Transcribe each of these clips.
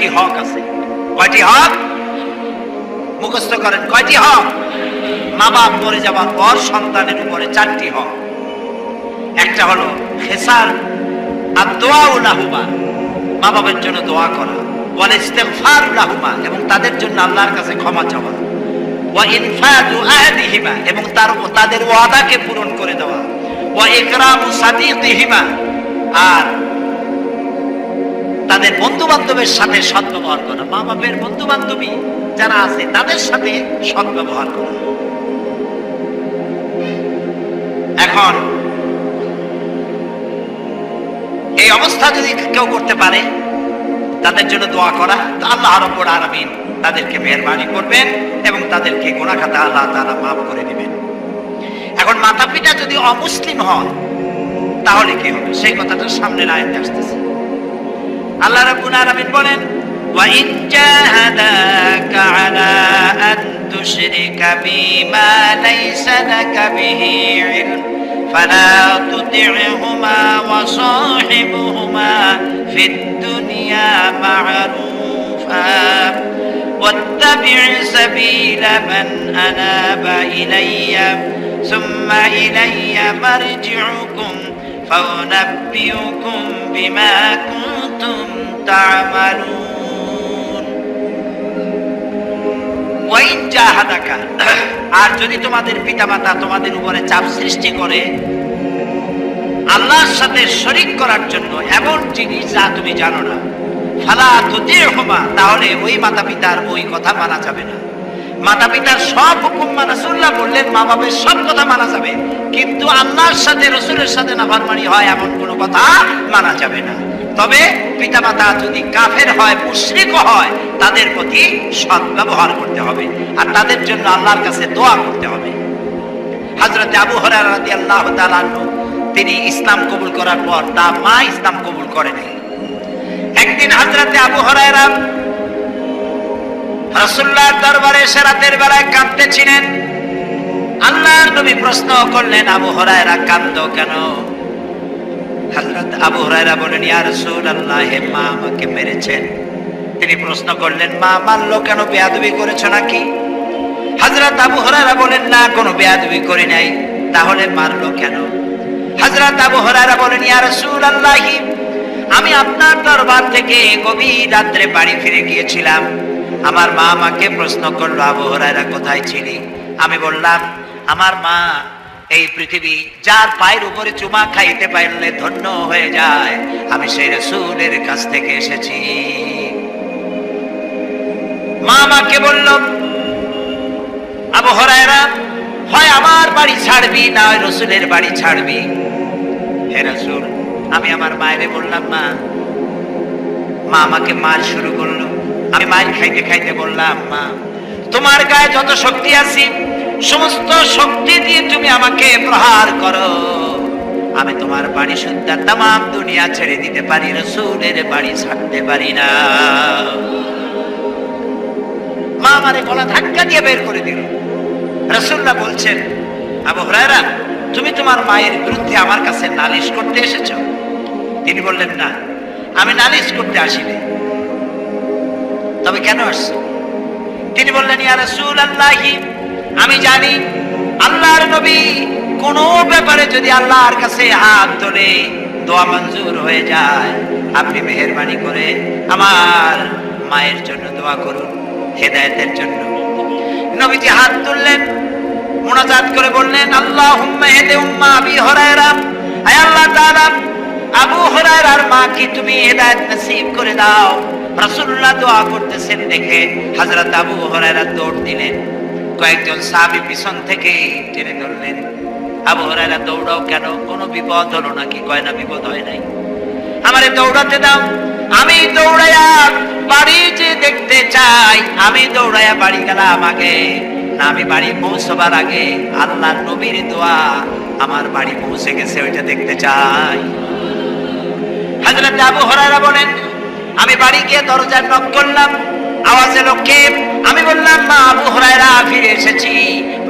চারটি হক আছে? কয়টি হক? মুখস্থ করেন, কয়টি হক? মা বাপ মরে যাওয়ার পর সন্তানের উপরে চারটি হক। একটা হলো খেসার, আর দোয়া লাহুমা। মা বাবার জন্য দোয়া করা। ওয়াল ইস্তেগফার লাহুমা, এবং তাদের জন্য আল্লাহর কাছে ক্ষমা চাওয়া। ওয়া ইনফাদু আহদিহিমা, এবং তার তাদের ওয়াদাকে পূরণ করে দেওয়া। ওয়া ইকরামু সাদিকিহিমা, আর তাদের বন্ধু বান্ধবের সাথে সদ্ব্যবহার করা। মা বাপের বন্ধু বান্ধবী যারা আছে, তাদের সাথে সদ্ব্যবহার করা। এখন, এই অবস্থা যদি কেউ করতে পারে, তাদের জন্য দোয়া করা, তো আল্লাহ রব্বুল আলামিন তাদেরকে মেহরবানি করবেন এবং তাদেরকে গোনা খাতা আল্লাহ তাআলা মাফ করে দিবেন। এখন মাতা পিতা যদি অমুসলিম হয় তাহলে কি হবে? সেই কথাটা সামনের আয়াতে আসতেছে। আল্লাহ রাব্বুল আলামিন বলেন وإن جاهداك على أن تشرك بي ما ليس لك به علم فلا تطعهما وصاحبهما في الدنيا معروفا واتبع سبيل من أناب إلي ثم إلي مرجعكم فأنبئكم بما كنتم تعملون ওয়াইন জাহাদাকা আর যদি তোমাদের পিতামাতা তোমাদের উপরে চাপ সৃষ্টি করে আল্লাহর সাথে শরিক করার জন্য এমন জিনিস যা তুমি জানো না ফালা তুতির হোমা তাহলে ওই মাতা পিতার ওই কথা মানা যাবে না মাতা পিতার সব হুকুম মানা সুল্লাহ বললেন মা বাপের সব কথা মানা যাবে কিন্তু আল্লাহর সাথে রসুলের সাথে নাফরমানি হয় এমন কোনো কথা মানা যাবে না তবে পিতামাতা যদি কাফের হয় মুশরিক হয়, তাদের প্রতি সৎ ব্যবহার করতে হবে আর তাদের জন্য আল্লাহর কাছে দোয়া করতে হবে। হযরত আবু তাআলা আনহু, তিনি ইসলাম কবুল করার পর তার মা ইসলাম কবুল করে নাই একদিন হযরত আবু হুরায়রা রাসূলুল্লাহর দরবারে এসে রাতের বেলায় কাঁদতেছিলেন। আল্লাহর নবী প্রশ্ন করলেন, আবু হুরায়রা কাঁদতো কেন? হযরত আবু হুরায়রা বলেন ইয়া রাসূলুল্লাহ হে মা আমাকে মেরেছেন। তিনি প্রশ্ন করলেন, মা মারলো কেন? বেয়াদবি করেছ নাকি? হযরত আবু হুরায়রা বলেন না, কোনো বেয়াদবি করি নাই। তাহলে মারলো কেন? হযরত আবু হুরায়রা বলেন ইয়া রাসূলুল্লাহ, আমি আপনার দরবার থেকে গভীর রাত্রে বাড়ি ফিরে গিয়েছিলাম। আমার মা আমাকে প্রশ্ন করল, আবু হুরায়রা কোথায় ছিলি? আমি বললাম, আমার মা এই পৃথিবী যার পায়ের উপরে চুমা খাইতে পারলে ধন্য হয়ে যায়। আমি সেই রসুলের কাছ থেকে এসেছি। মা আমাকে বলল, আবু হরায়রা, হয় আমার বাড়ি ছাড়বি, না হয় রসুলের বাড়ি ছাড়বি? হে রসুল, আমি আমার মায়েরে বললাম, মা মা আমাকে মার শুরু করল। আমি মায়ের খাইতে খাইতে বললাম, মা, তোমার গায়ে যত শক্তি আছে সমস্ত শক্তি দিয়ে তুমি আমাকে প্রহার করো। আমি তোমার বাড়ি সুদ্ধা তাম দুনিয়া ছেড়ে দিতে পারি, রসুলের বাড়ি ছাড়তে পারি না। মা আমারে গলা ধাক্কা দিয়ে বের করে দিল। রসুল্লাহ বলছেন, আবু হরায়রা, তুমি তোমার মায়ের বিরুদ্ধে আমার কাছে নালিশ করতে এসেছ? তিনি বললেন, না, আমি নালিশ করতে আসিনি। তবে কেন আসছো? তিনি বললেন, ইয়া রাসূল আল্লাহি আমি জানি আল্লাহর নবী কোন ব্যাপারে যদি আল্লাহর কাছে হাত ধরে দোয়া মঞ্জুর হয়ে যায়। আপনি মেহেরবানি করে আমার মায়ের জন্য দোয়া করুন, হেদায়েতের জন্য। নবীজি হাত তুললেন, মোনাজাত করে বললেন, আল্লাহুম্মা হেদে উম্মা আবি হুরায়রা। আয় আল্লাহ তাআলা, আবু হুরায়রার মাকে তুমি হেদায়েত নসিব করে দাও। রাসূলুল্লাহ দোয়া করতেছেন দেখে হযরত আবু হুরায়রা দৌড় দিলেন। কয়েকজন সাহাবী পিছন থেকে টেনে ধরলেন। আবু দৌড়াও কেন? কোনো বিপদ হলো নাকি? কয় না, বিপদ হয় নাই। আমারে দৌড়াতে দাও। আমি দৌড়াইয়া বাড়ি যে দেখতে চাই, আমি দৌড়াইয়া বাড়ি গেলাম আগে। না, আমি বাড়ি পৌঁছবার আগে আল্লাহর নবীর দোয়া আমার বাড়ি পৌঁছে গেছে, ওইটা দেখতে চাই। হাজরত আবু হরারা বলেন, আমি বাড়ি গিয়ে দরজায় নক করলাম। আওয়াজ এলো কে? আমি বললাম, মা আবু হরায়রা, ফিরে এসেছি।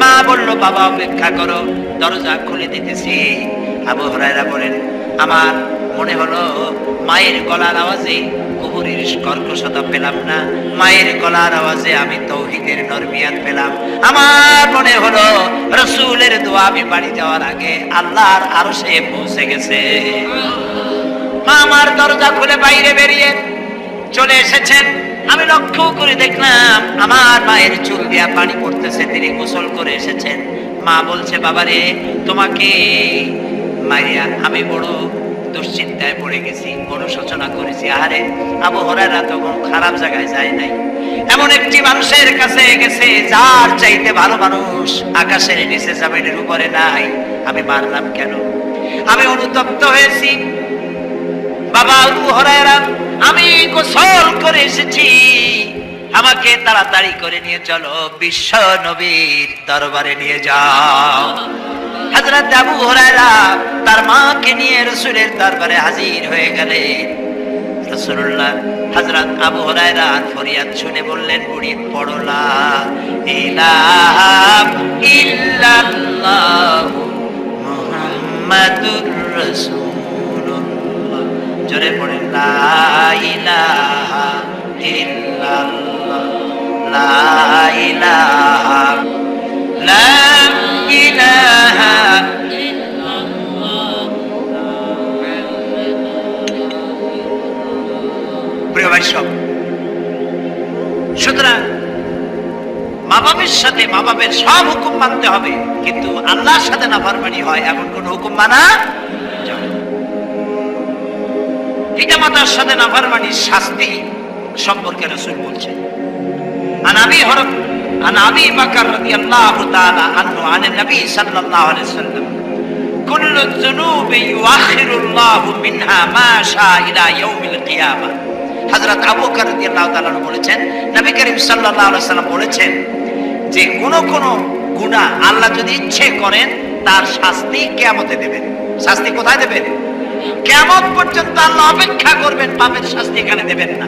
মা বলল, বাবা, অপেক্ষা করো, দরজা খুলে দিতেছি। আবু হরায়রা বলেন, আমার মনে হলো মায়ের গলার আওয়াজে কুহুরির কর্কশতা পেলাম না। মায়ের গলার আওয়াজে আমি তৌহিদের নরমিয়াত পেলাম। আমার মনে হলো রসুলের দোয়া আমি বাড়ি যাওয়ার আগে আল্লাহর আরও সে পৌঁছে গেছে। মা আমার দরজা খুলে বাইরে বেরিয়ে চলে এসেছেন। আমি লক্ষ্য করে দেখলাম আমার মায়ের চুল দিয়া পানি পড়তেছে, তিনি গোসল করে এসেছেন। মা বলছে, বাবারে, তোমাকে মাইয়া, আমি বড় দুশ্চিন্তায় পড়ে গেছি, বড় সূচনা করেছি। আরে আবহাওয়ারা তো কোনো খারাপ জায়গায় যায় নাই। এমন একটি মানুষের কাছে গেছে, যার চাইতে ভালো মানুষ আকাশের নিচে জামিনের উপরে নাই। আমি মারলাম কেন? আমি অনুতপ্ত হয়েছি। বাবা আবু হরায়রা, আমি এসেছি। আমাকে তাড়াতাড়ি করে নিয়ে চলো, বিশ্ব নবীর দরবারে নিয়ে যাও। হযরত আবু হুরায়রা তার মাকে নিয়ে রসুলের দরবারে হাজির হয়ে গেলেন। রসুল্লাহ হযরত আবু হুরায়রার ফরিয়াদ শুনে বললেন, বুড়ি পড়লা ইলাহা ইল্লাল্লাহ মুহাম্মাদুর রাসূলুল্লাহ। জোরে পড়েন, লা ইলাহা লা ইলাহা লা ইলাহা প্রিয় ভাই সব সুতরাং মা সাথে মা সব হুকুম মানতে হবে, কিন্তু আল্লাহর সাথে নাফরমানি হয় এমন কোন হুকুম মানা না। পিতামাতার সাথে নাফরমানির শাস্তি সম্পর্কে রসুল বলছেন عن ابي هرب عن ابي بكر رضي الله تعالى عنه عن النبي صلى الله عليه وسلم كل الذنوب يؤخر الله منها ما شاء الى يوم القيامه হযরত আবু বকর রাদিয়াল্লাহু তাআলা আনহু বলেছেন নবী করিম সাল্লাল্লাহু আলাইহি সাল্লাম বলেছেন যে কোন কোন গুনাহ আল্লাহ যদি ইচ্ছে করেন তার শাস্তি কিয়ামতে দেবেন শাস্তি কোথায় দেবেন কিয়ামত পর্যন্ত আল্লাহ অপেক্ষা করবেন পাপের শাস্তি এখানে দেবেন না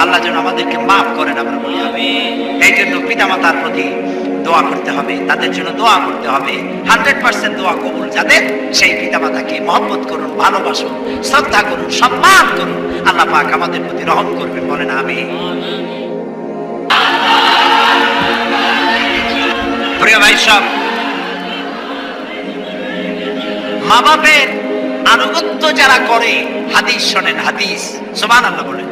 আল্লাহ যেন আমাদেরকে মাফ করেন, আমরা বলি এই জন্য পিতামাতার প্রতি দোয়া করতে হবে, তাদের জন্য দোয়া করতে হবে। হান্ড্রেড পার্সেন্ট দোয়া কবুল যাদের সেই পিতামাতাকে মহব্বত করুন, ভালোবাসুন, শ্রদ্ধা করুন, সম্মান করুন। আল্লাহ পাক আমাদের প্রতি রহম করবেন, বলেন আমি প্রিয় ভাই সব মা বাপের আনুগত্য যারা করে, হাদিস শোনেন, হাদিস সোমান আল্লাহ বলেন।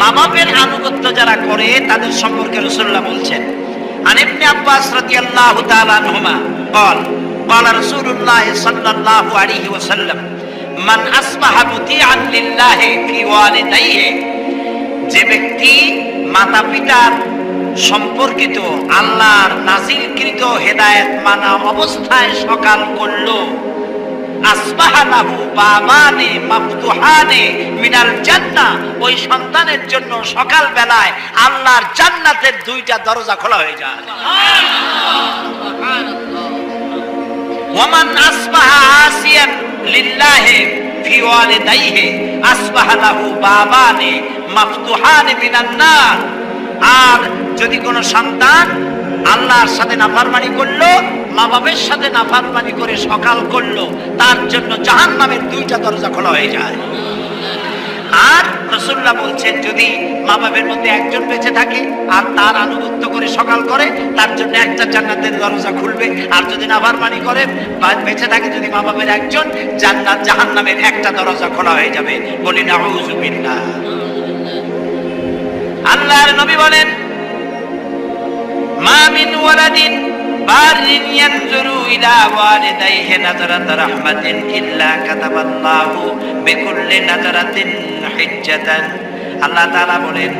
মা বাপের আনুগত্য যারা করে তাদের সম্পর্কে রসুল্লাহ বলছেন عن ابن عباس رضي الله تعالى عنهما قال قال رسول الله صلى الله عليه وسلم من أصبح مطيعا لله في والديه যে ব্যক্তি মাতা পিতার সম্পর্কিত আল্লাহর নাজিলকৃত হেদায়েত মানা অবস্থায় সকাল করলো আসবাহালাহু বাবানে মাফতুহানে মিনাল জান্নাহ ওই সন্তানের জন্য সকাল আল্লাহর জান্নাতের দুইটা দরজা খোলা হয়ে যায়। ওয়ামান আসবাহা আসিয়ান লিল্লাহি ফি ওয়ালিদাইহি আসবাহা লাহু বাবানে মাফতুহানে মিনান নার। আর যদি কোনো সন্তান আল্লাহর সাথে নাফরমানি করল মা বাবার সাথে নাফারমানি করে সকাল করল, তার জন্য জাহান্নামের দুইটা দরজা খোলা হয়ে যায়। আর রসুল্লাহ বলছেন, যদি মা বাবার মধ্যে একজন বেঁচে থাকে আর তার আনুগত্য করে সকাল করে, তার জন্য একটা জান্নাতের দরজা খুলবে। আর যদি নাফরমানি করে, বা বেঁচে থাকে যদি মা বাবার একজন, জান্নাত জাহান্নামের একটা দরজা খোলা হয়ে যাবে। বলি না আল্লাহর নবী বলেন মা মিন ওয়ালাদিন বারিন ইয়ানজুরু ইলা ওয়ালিদাইহি নাযরাত রাহমাতিন ইল্লা কাতাবাল্লাহু বিকুল্লি নাযরাতিন হিজ্জাতান। আল্লাহ তাআলা বলেন,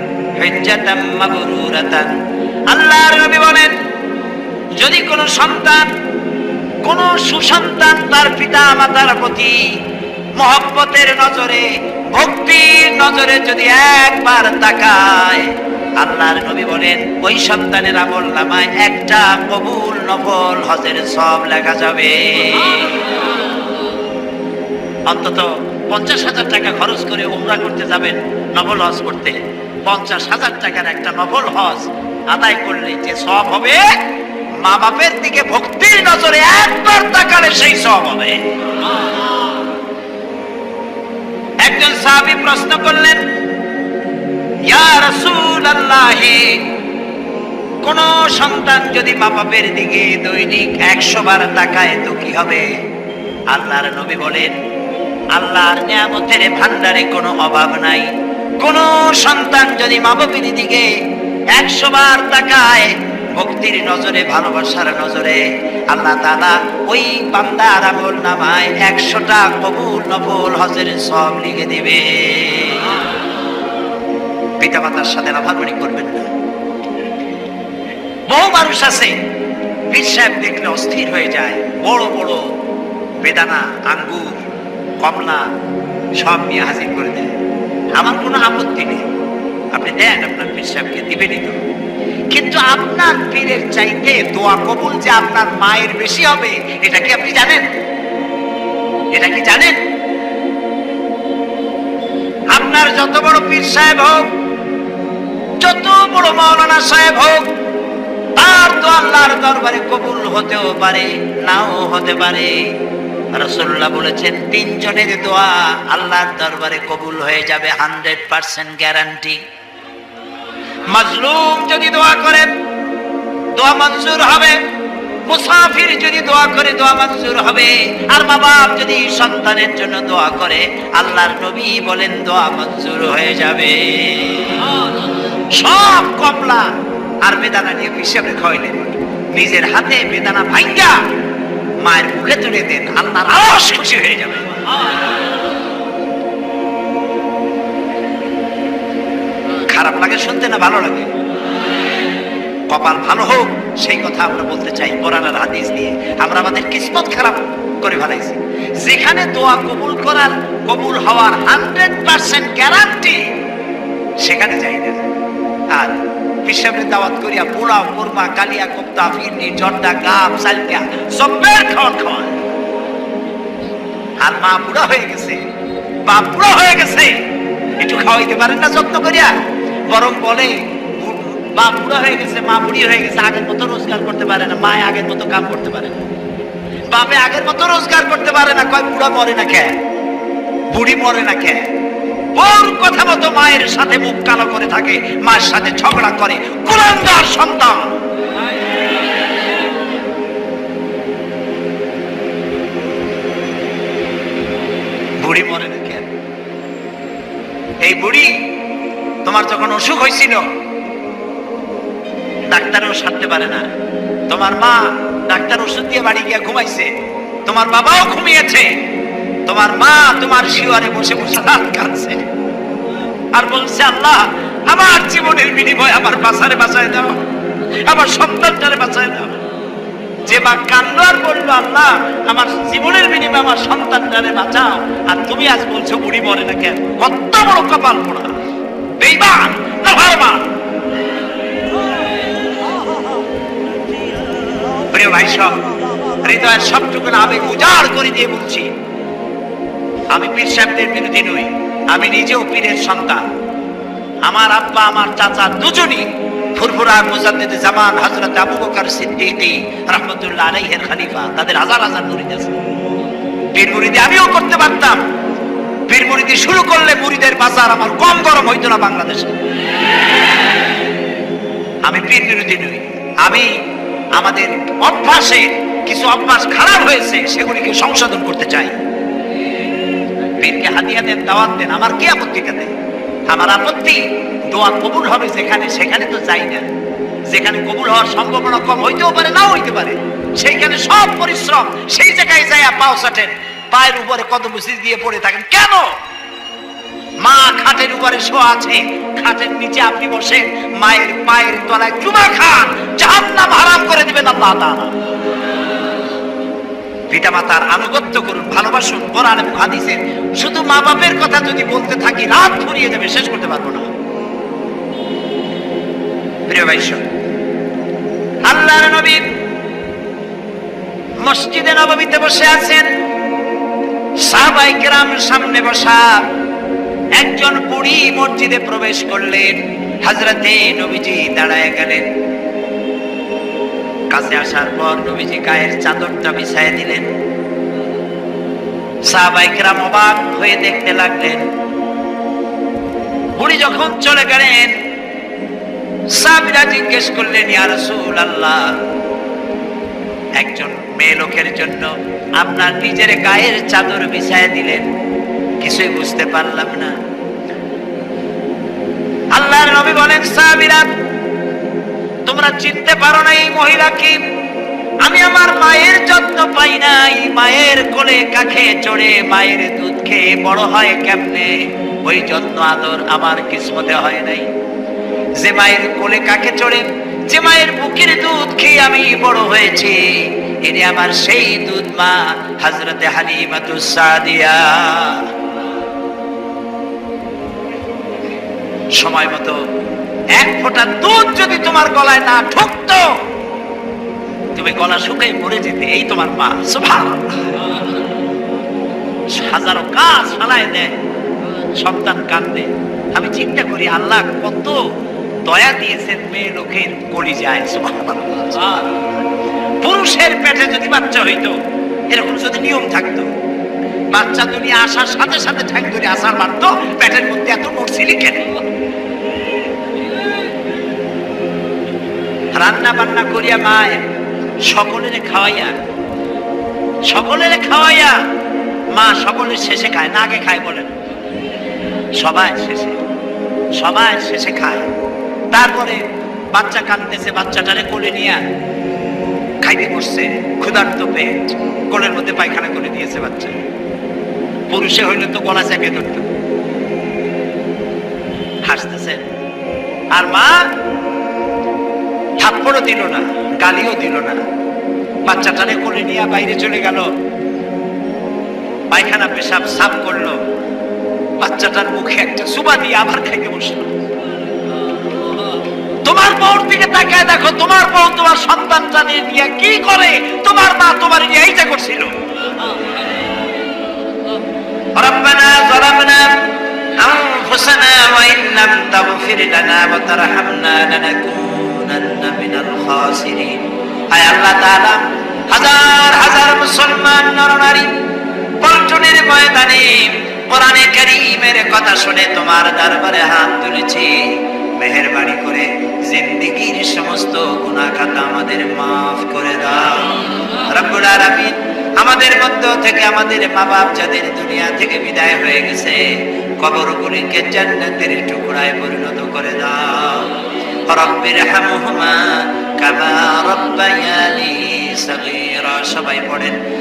হিজ্জাতাম মাবরুরাতান আল্লাহর নবী বলেন, যদি কোনো সন্তান, কোন সুসন্তান তার পিতা মাতার প্রতি মহব্বতের নজরে, ভক্তির নজরে যদি একবার তাকায় আল্লাহর নবী বলেন, ওই সন্তানের আমল নামায় একটা কবুল নফল হজের সব লেখা যাবে। অন্তত পঞ্চাশ হাজার টাকা খরচ করে উমরা করতে যাবেন নফল হজ করতে। পঞ্চাশ হাজার টাকার একটা নফল হজ আদায় করলে যে সব হবে মা বাপের দিকে ভক্তির নজরে একবার তাকালে সেই সব হবে। একজন সাহাবী প্রশ্ন করলেন কোন সন্তান যদি মা বাপের দিকে দৈনিক একশো বার তাকায় তো কি হবে? আল্লাহর নবী বলেন, আল্লাহর নিয়ামতের ভান্ডারে কোনো অভাব নাই। কোন সন্তান যদি মা বাপের দিকে একশো বার তাকায়, ভক্তির নজরে, ভালোবাসার নজরে, আল্লাহ তাআলা ওই বান্দার আমল নামায় একশোটা কবুল নফল হজের সব লিখে দিবে। পিতা মাতার সাথে রাভারবাড়ি করবেন না। বহু মানুষ আছে, পীর সাহেব দেখলে অস্থির হয়ে যায়। বড় বড় বেদানা, আঙ্গুর, কমলা, সব নিয়ে হাজির করে দেয়। আমার কোনো আপত্তি নেই। আপনি দেন আপনার পীর সাহেবকে, দিবেনই তো। কিন্তু আপনার পীরের চাইতে দোয়া কবুল যে আপনার মায়ের বেশি হবে, এটা কি আপনি জানেন? এটা কি জানেন? আপনার যত বড় পীর সাহেব হোক যত বড় মাওলানা সাহেব হোক, তার তো আল্লাহর দরবারে কবুল হতেও পারে, নাও হতে পারে। রসুল্লাহ বলেছেন, তিনজনের দোয়া আল্লাহর দরবারে কবুল হয়ে যাবে, হান্ড্রেড পার্সেন্ট গ্যারান্টি। মাজলুম যদি দোয়া করে দোয়া মঞ্জুর হবে। মুসাফির যদি দোয়া করে, দোয়া মঞ্জুর হবে। আর বাপ যদি সন্তানের জন্য দোয়া করে, আল্লাহর নবী বলেন, দোয়া মঞ্জুর হয়ে যাবে। সব কমলা আর বেদানা নিয়ে পিসাবে খাওয়াইলেন নিজের হাতে বেদানা ভাঙ্গা মায়ের মুখে তুলে দেন, আল্লাহর আওয়াজ খুশি হয়ে যাবে। খারাপ লাগে, শুনতে না ভালো লাগে? কপাল ভালো হোক, সেই কথা আমরা বলতে চাই কোরআনের হাদিস দিয়ে আমরা আমাদের কিসমত খারাপ করে ফেলাইছি। যেখানে দোয়া কবুল করার, কবুল হওয়ার হান্ড্রেড পার্সেন্ট গ্যারান্টি সেখানে যাই না। আর হিসাবে দাওয়াত করিয়া পোলাও, কোরমা, কালিয়া, কোপ্তা ফিরনি জর্দা, গাপ সালকিয়া সবের খাওয়ান খাওয়ান আর মা বুড়া হয়ে গেছে, বাপ বুড়া হয়ে গেছে। একটু খাওয়াইতে পারেন না যত্ন করিয়া? বরং বলে বাপ বুড়া হয়ে গেছে, মা বুড়ি হয়ে গেছে, আগের মতো রোজগার করতে পারে না, মায় আগের মতো কাম করতে পারে না। বাপে আগের মতো রোজগার করতে পারে না, কয় বুড়া মরে না কে? বুড়ি মরে না কে? ওর কথা মতো মায়ের সাথে মুখ কালো করে থাকে, মায়ের সাথে ঝগড়া করে। কুলাঙ্গার সন্তান। বুড়ি মরে এই বুড়ি তোমার যখন অসুখ হয়েছিল, ডাক্তারও সারতে পারে না। তোমার মা ডাক্তার ওষুধ দিয়ে বাড়ি গিয়ে ঘুমাইছে। তোমার বাবাও ঘুমিয়েছে। তোমার মা তোমার শিওয়ারে বসে বসে রাত কাঁদছে আর বলছে, আল্লাহ, আমার জীবনের বিনিময় আমার বাসারে বাঁচায় দাও। আমার সন্তানটারে বাঁচায় দাও। যে বা কান্দ আর বলল, আল্লাহ, আমার জীবনের বিনিময়ে আমার সন্তানটারে বাঁচাও। আর তুমি আজ বলছো, বুড়ি মরে না কেন? কত বড় কপাল পোড়া। বেইমান না ভাইমান প্রিয় ভাই সব, হৃদয়ের সবটুকু আবেগ উজাড় করে দিয়ে বলছি আমি পীর সাহেবদের বিরোধী নই। আমি নিজেও পীরের সন্তান। আমার আব্বা, আমার চাচা দুজনই ফুরফুরা মুজাদ্দিদ জামান হযরত আবু বকর সিদ্দিকী রাহমাতুল্লাহ আলাইহির খলিফা। তাদের হাজার হাজার মুরিদ আছে। পীর মুরিদি আমিও করতে পারতাম। পীর মুরিদি শুরু করলে মুরিদের বাজার আমার কম গরম হইতো না বাংলাদেশে। আমি পীর বিরোধী নই। আমি আমাদের অভ্যাসে কিছু অভ্যাস খারাপ হয়েছে, সেগুলিকে সংশোধন করতে চাই। পীরকে হাতিয়া দেন দাওয়াত দেন, আমার কি আপত্তি কাতে আমার আপত্তি, দোয়া কবুল হবে যেখানে, সেখানে তো যাই না। যেখানে কবুল হওয়ার সম্ভাবনা কম হইতেও পারে, নাও হইতে পারে। সেইখানে সব পরিশ্রম, সেই জায়গায় যায় পাও সাটেন, পায়ের উপরে কত বুঝি দিয়ে পড়ে থাকেন। কেন? মা খাটের উপরে শোয়া আছে, খাটের নিচে আপনি বসেন, মায়ের পায়ের তলায় চুমা খান, জাহান্নাম হারাম করে দিবেন আল্লাহ তাআলা। পিতামাতার আনুগত্য করুন, ভালোবাসুন কোরআন এবং হাদিসের শুধু মা বাপের কথা যদি বলতে থাকি, রাত ফুরিয়ে যাবে শেষ করতে পারব না। প্রিয় ভাই মসজিদে নবমীতে বসে আছেন। সাহাবাই কেরাম সামনে বসা একজন বুড়ি মসজিদে প্রবেশ করলেন। হাজরাতে নবীজি দাঁড়ায় গেলেন। কাছে আসার পর নবীজি গায়ের চাদরটা বিছায় দিলেন। অবাক হয়ে দেখতে লাগলেন। বুড়ি যখন চলে গেলেন, সাহাবিরা জিজ্ঞেস করলেন আল্লাহ একজন মেয়ে লোকের জন্য আপনার নিজের গায়ের চাদর বিছায় দিলেন। কিছুই বুঝতে পারলাম না। আল্লাহর নবী বলেন, সাহাবীরা তোমরা চিনতে পারো না এই মহিলাকে। আমি আমার মায়ের যত্ন পাই নাই মায়ের কোলে কাখে চড়ে মায়ের দুধ খেয়ে বড় হয় কেমনে? ওই যত্ন, আদর আমার কিসমতে হয় নাই। যে মায়ের কোলে কাকে চড়ে, যে মায়ের বুকের দুধ খেয়ে আমি বড় হয়েছি, এনে আমার সেই দুধ মা হাজরতে হালিমাতুস সাদিয়া। সময় মতো এক ফোঁটা দুধ যদি তোমার গলায় না ঠুকতো, তুমি গলা শুকাই মরে যেতে, এই তোমার মা, সুবহানাল্লাহ। হাজারো কাজ ফালায় দেয়, সন্তান কান্দে আমি চিন্তা করি, আল্লাহ কত দয়া দিয়েছেন মেয়ে লোকের কলি যায় পুরুষের পেটে যদি বাচ্চা হইতো, এরকম যদি নিয়ম থাকতো, বাচ্চা দুনিয়া আসার সাথে সাথে ঠ্যাং ধরে আসার মারতো, পেটের মধ্যে এত মরছিলি কেন? রান্না বান্না করিয়া মায়, সকলের খাওয়াইয়া। সকলের খাওয়াইয়া, মা সকলের শেষে খায়, না আগে খায় বলেন। সবাই শেষে সবাই শেষে খায়। তারপরে বাচ্চা কাঁদতেছে, বাচ্চাটারে কোলে নিয়ে খাইতে বসছে ক্ষুধার্ত পেট, কোলের মধ্যে পায়খানা করে দিয়েছে বাচ্চা। পুরুষে হইলে তো গলা চেপে ধরত। হাসতেছে, আর মা থাপ্পড়ও দিল না গালিও দিল না বাচ্চাটারে কোলে নিয়ে বাইরে চলে গেল পায়খানা পেশাব সাফ করলো বাচ্চাটার মুখে একটা সুবা দিয়ে আবার খাইতে বসলো তোমার বউর দিকে তাকায় দেখো তোমার বউ তোমার সন্তানটা নিয়ে নিয়ে কি করে তোমার মা তোমার নিয়ে এইটা করছিল ربنا ظلمنا أنفسنا وإن لم تغفر لنا وترحمنا لنكونن মিনাল করে জিন্দিগির সমস্ত গুনাহ খাতা আমাদের maaf করে দাও। রব্বুল আমাদের মধ্য থেকে আমাদের মা বাপ যাদের দুনিয়া থেকে বিদায় হয়ে গেছে কবর কবরগুলিকে জান্নাতের টুকরায় পরিণত করে দাও। রব্বির হামহুমা কামা রব্বায়ানি সগীরা। সবাই পড়েন।